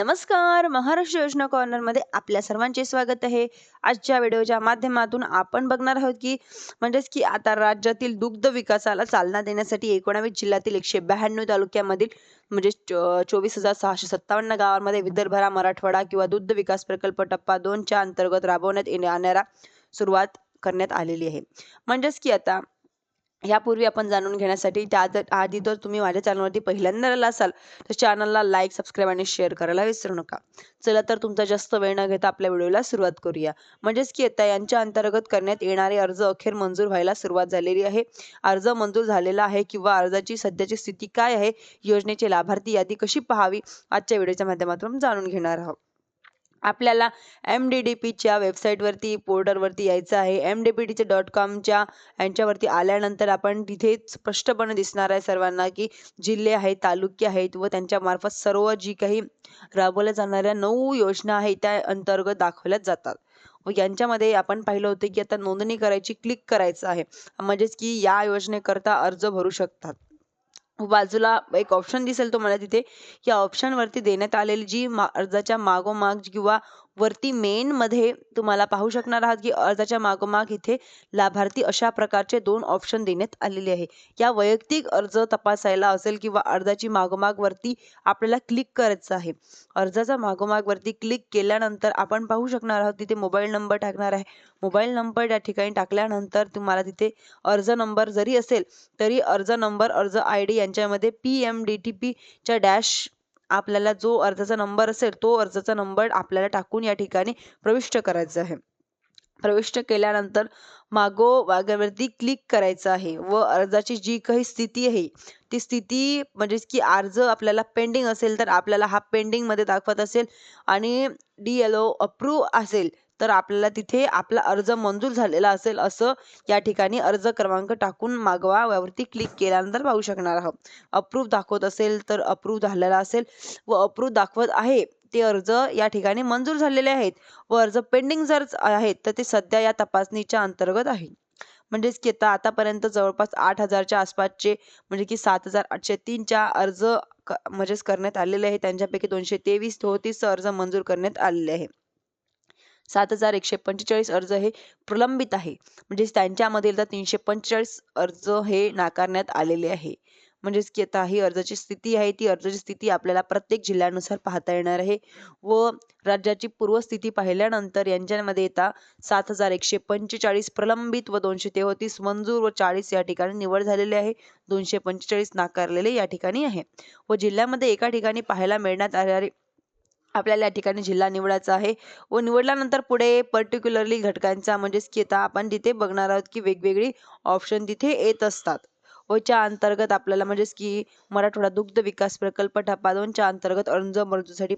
नमस्कार. महाराष्ट्र योजना कॉर्नरमध्ये आपल्या सर्वांचे स्वागत आहे. आजच्या व्हिडिओच्या माध्यमातून आपण बघणार आहोत की म्हणजेच की आता राज्यातील दुग्ध विकासाला चालना देण्यासाठी एकोणावीस जिल्ह्यातील एकशे ब्याण्णव तालुक्यामधील म्हणजे चोवीस हजार सहाशे सत्तावन्न गावांमध्ये विदर्भरा मराठवाडा किंवा दुग्ध विकास प्रकल्प टप्पा दोनच्या अंतर्गत राबवण्यात येणाऱ्या सुरुवात करण्यात आलेली आहे. म्हणजेच की आता यापूर्वी आपण जाणून घेण्यासाठी त्या आधी जर तुम्ही माझ्या चॅनलवरती पहिल्यांदा आला असाल तर चॅनलला लाईक सबस्क्राईब आणि शेअर करायला विसरू नका. चला तर तुमचा जास्त वेळ न घेता आपल्या व्हिडिओला सुरुवात करूया. म्हणजेच की येत्या यांच्या अंतर्गत करण्यात येणारे अर्ज अखेर मंजूर व्हायला सुरुवात झालेली आहे. अर्ज मंजूर झालेला आहे किंवा अर्जाची सध्याची स्थिती काय आहे योजनेचे लाभार्थी यादी कशी पाहावी आजच्या व्हिडिओच्या माध्यमातून जाणून घेणार आहोत. आपल्याला एम डी डी पीच्या वेबसाईटवरती पोर्टलवरती यायचं आहे. एम डी पी डीचे डॉट कॉमच्या यांच्यावरती आल्यानंतर आपण तिथे स्पष्टपणे दिसणार आहे सर्वांना की जिल्हे आहेत तालुके आहेत व त्यांच्यामार्फत सर्व जी काही राबवल्या जाणाऱ्या नऊ योजना आहेत त्या अंतर्गत दाखवल्या जातात. व यांच्यामध्ये आपण पाहिलं होतं की आता नोंदणी करायची क्लिक करायचं आहे. म्हणजेच की या योजनेकरता अर्ज भरू शकतात. बाजूला एक ऑप्शन दिसेल तुम्हाला तिथे. या ऑप्शनवरती देण्यात आलेली जी मा अर्जाच्या मागोमाग किंवा वरती मेन मध्ये तुम्हाला पाहू शकणार आहात की अर्जाच्या मागोमाग इथे लाभार्थी अशा प्रकारचे दोन ऑप्शन देण्यात आलेले आहे. या वैयक्तिक अर्ज तपासायला असेल किंवा अर्जाची मागोमाग वरती आपल्याला क्लिक करायचं आहे. अर्जाचा मागोमाग वरती क्लिक केल्यानंतर आपण पाहू शकणार आहोत तिथे मोबाईल नंबर टाकणार आहे. मोबाईल नंबर या ठिकाणी टाकल्यानंतर तुम्हाला तिथे अर्ज नंबर जरी असेल तरी अर्ज नंबर अर्ज आय डी यांच्यामध्ये पी एम डी टी पीच्या डॅश आपल्याला जो अर्जाचा नंबर असेल तो अर्जाचा नंबर आपल्याला टाकून या ठिकाणी प्रविष्ट करायचा आहे. प्रविष्ट केल्यानंतर मागो वाग्यावरती क्लिक करायचं आहे व अर्जाची जी काही स्थिती आहे ती स्थिती म्हणजेच की अर्ज आपल्याला पेंडिंग असेल तर आपल्याला हा पेंडिंगमध्ये दाखवत असेल आणि डी एल ओ अप्रूव्ह असेल तर आपल्याला तिथे आपला अर्ज मंजूर झालेला असेल असं या ठिकाणी अर्ज क्रमांक टाकून मागवा यावरती क्लिक केल्यानंतर पाहू शकणार आहोत. अप्रूव्ह दाखवत असेल तर अप्रूव्ह झालेला असेल व अप्रूव्ह दाखवत आहे. ते अर्ज या ठिकाणी मंजूर झालेले आहेत. व अर्ज पेंडिंग जर आहेत तर ते सध्या या तपासणीच्या अंतर्गत आहे. म्हणजेच की आता आतापर्यंत जवळपास आठ हजारच्या आसपासचे म्हणजे की सात हजार आठशे तीनच्या अर्ज म्हणजेच करण्यात आलेले आहे त्यांच्यापैकी दोनशे तेवीस चौतीस अर्ज मंजूर करण्यात आलेले आहे सात हजार एकशे पंचेचाळीस अर्ज हे प्रलंबित आहे. म्हणजेच त्यांच्यामधील तर तीनशे पंचेचाळीस अर्ज हे नाकारण्यात आलेले आहे. म्हणजेच की आता ही अर्जाची स्थिती आहे ती अर्जाची स्थिती आपल्याला प्रत्येक जिल्ह्यानुसार पाहता येणार आहे. व राज्याची पूर्वस्थिती पाहिल्यानंतर यांच्यामध्ये येता सात हजार एकशे पंचेचाळीस प्रलंबित व दोनशे तेहतीस मंजूर व चाळीस या ठिकाणी निवड झालेले आहे. दोनशे पंचेचाळीस नाकारलेले या ठिकाणी आहे. व जिल्ह्यामध्ये एका ठिकाणी पाहायला मिळण्यात आलेले आपल्याला या ठिकाणी जिल्हा निवडायचा आहे. व निवडल्यानंतर पुढे पर्टिक्युलरली घटकांचा म्हणजेच की आता आपण तिथे बघणार आहोत की वेगवेगळी ऑप्शन तिथे येत असतात. व च्या अंतर्गत आपल्याला म्हणजेच की मराठवाडा दुग्ध विकास प्रकल्प टप्पा दोनच्या अंतर्गत अर्ज मंजूरीसाठी